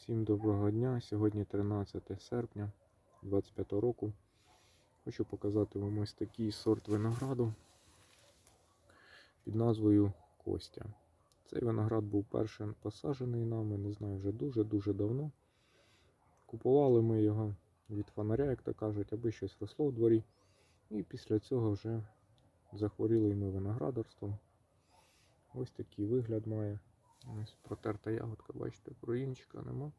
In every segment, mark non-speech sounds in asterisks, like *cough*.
Всім доброго дня. Сьогодні 13 серпня 25 року. Хочу показати вам ось такий сорт винограду під назвою Костя. Цей виноград був першим посаджений нами, не знаю, вже дуже-дуже давно. Купували ми його від фонаря, як то кажуть, аби щось росло в дворі. І після цього вже захворіли ми виноградарством. Ось такий вигляд має. Ось протерта ягодка, бачите, проїнчика нема.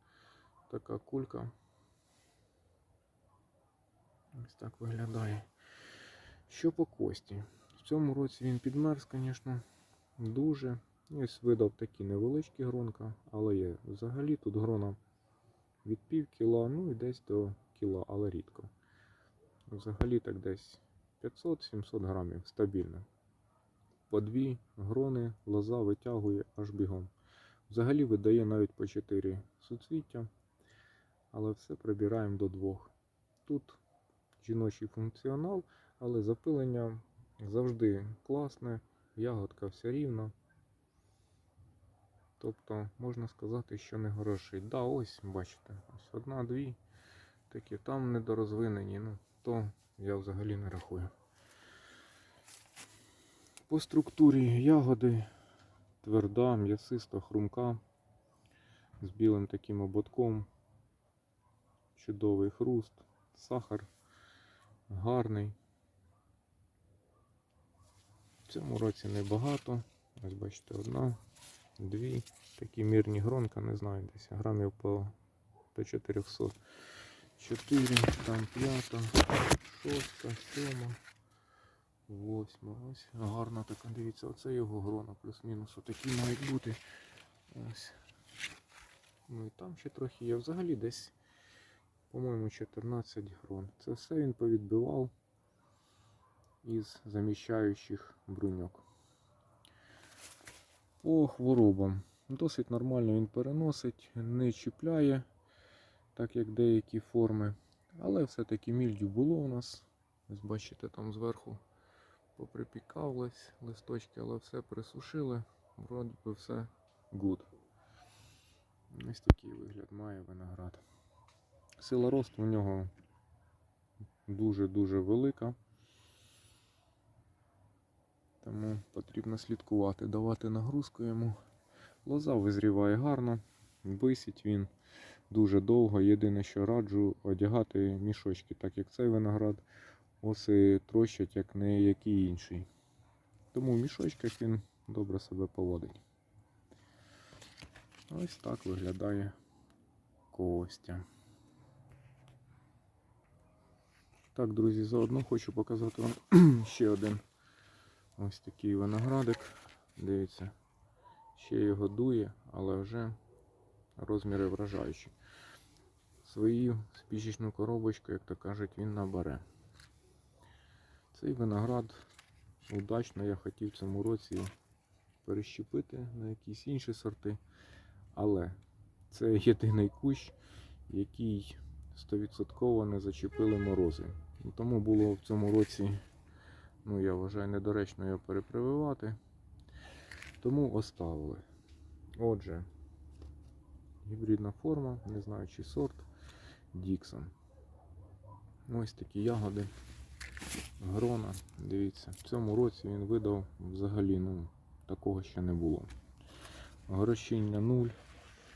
Така кулька. Ось так виглядає. Що по кості? В цьому році він підмерз, звісно, дуже. Ось видав такі невеличкі гронка, але є. Взагалі тут грона від пів кіла, ну і десь до кіла, але рідко. Взагалі так десь 500-700 грамів стабільно. По дві грони лоза витягує аж бігом. Взагалі видає навіть по 4 суцвіття, але все прибираємо до двох. Тут жіночий функціонал, але запилення завжди класне, ягодка вся рівна. Тобто можна сказати, що не горошить. Да, ось бачите, ось одна-дві, такі там недорозвинені, ну то я взагалі не рахую. По структурі ягоди тверда, м'ясиста, хрумка з білим таким ободком. Чудовий хруст, сахар гарний. В цьому році небагато. Ось бачите, одна, дві. Такі мірні гронка, не знаю, десь грамів по, по 400. Чотири, там п'ята, шоста, сьома. Восьма. Ось гарна така, дивіться, оце його грона, плюс-мінус. Отакі мають бути. Ось. Ну і там ще трохи є. Взагалі десь, по-моєму, 14 грон. Це все він повідбивав із заміщаючих бруньок. По хворобам. Досить нормально він переносить, не чіпляє, так як деякі форми. Але все-таки мільдю було у нас. Ось бачите, там зверху поприпікались листочки, але все присушили. Вроді би все good. Ось такий вигляд має виноград. Сила росту у нього дуже-дуже велика. Тому потрібно слідкувати, давати нагрузку йому. Лоза визріває гарно, висить він дуже довго. Єдине, що раджу одягати мішочки, так як цей виноград оси трощать, як не який інший. Тому в мішочках він добре себе поводить. Ось так виглядає Костя. Так, друзі, заодно хочу показати вам *clears throat* ще один ось такий виноградик. Дивіться, ще його дує, але вже розміри вражаючі. Свою спічечну коробочку, як то кажуть, він набере. Цей виноград удачно я хотів в цьому році перещепити на якісь інші сорти. Але це єдиний кущ, який 100% не зачепили морози. Тому було в цьому році, ну я вважаю, недоречно його перепрививати. Тому оставили. Отже, гібридна форма, не знаю чи сорт Діксон. Ось такі ягоди. Грона, дивіться, в цьому році він видав взагалі ну, такого ще не було. Горощіння 0.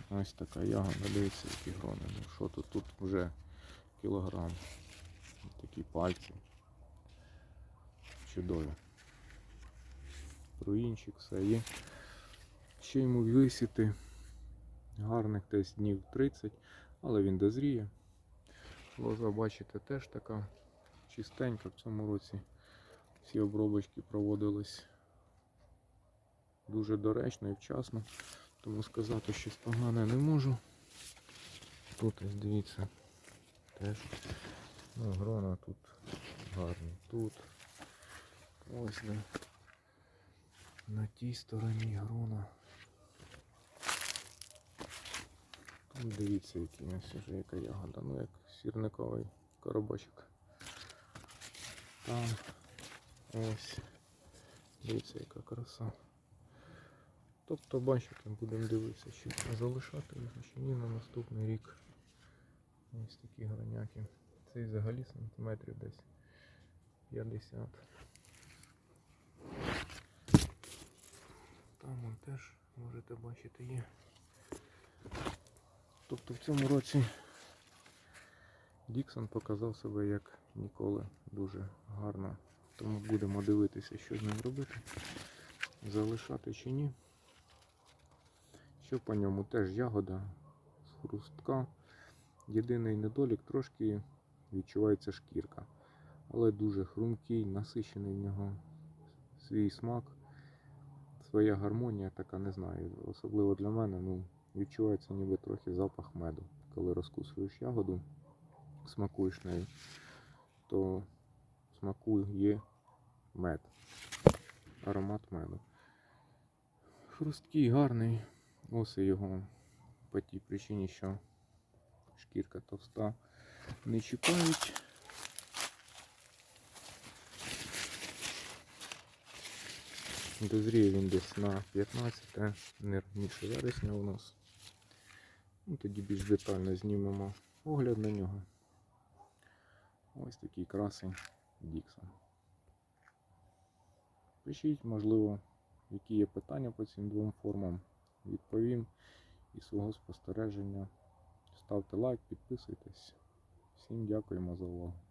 Ось така ягода, дивіться, які грони. Ну що тут? Тут вже кілограм. Такі пальці. Чудові. Руїнчик, все є. Ще йому висіти гарних десь днів 30, але він дозріє. Лоза, бачите, теж така чистенька в цьому році. Всі обробочки проводились дуже доречно і вчасно. Тому сказати щось погане не можу. Тут ось дивіться теж ну, грона тут гарні. Тут ось на, на тій стороні грона. Тут дивіться, який ось вже яка ягода, ну як сірниковий коробочок. Там ось. Дивіться, яка краса. Тобто, бачите, будемо дивитися, чи залишати його, чи ні на наступний рік. Ось такі граняки. Цей взагалі сантиметрів десь 50. Там он теж можете бачити є. Тобто в цьому році Діксон показав себе як ніколи дуже гарно. Тому будемо дивитися, що з ним робити. Залишати чи ні. Що по ньому теж ягода з хрустка. Єдиний недолік трошки відчувається шкірка. Але дуже хрумкий, насичений в нього свій смак, своя гармонія така, не знаю. Особливо для мене, ну, відчувається ніби трохи запах меду. Коли розкусуєш ягоду, смакуєш нею, то смакує мед. Аромат меду. Хрусткий, гарний. Оси його по тій причині, що шкірка товста не чіпають. Дозріє він десь на 15, не раніше вересня у нас. Ну, тоді більш детально знімемо огляд на нього. Ось такий красень Діксон. Пишіть, можливо, які є питання по цим двом формам. Відповім і свого спостереження. Ставте лайк, підписуйтесь. Всім дякуємо за увагу.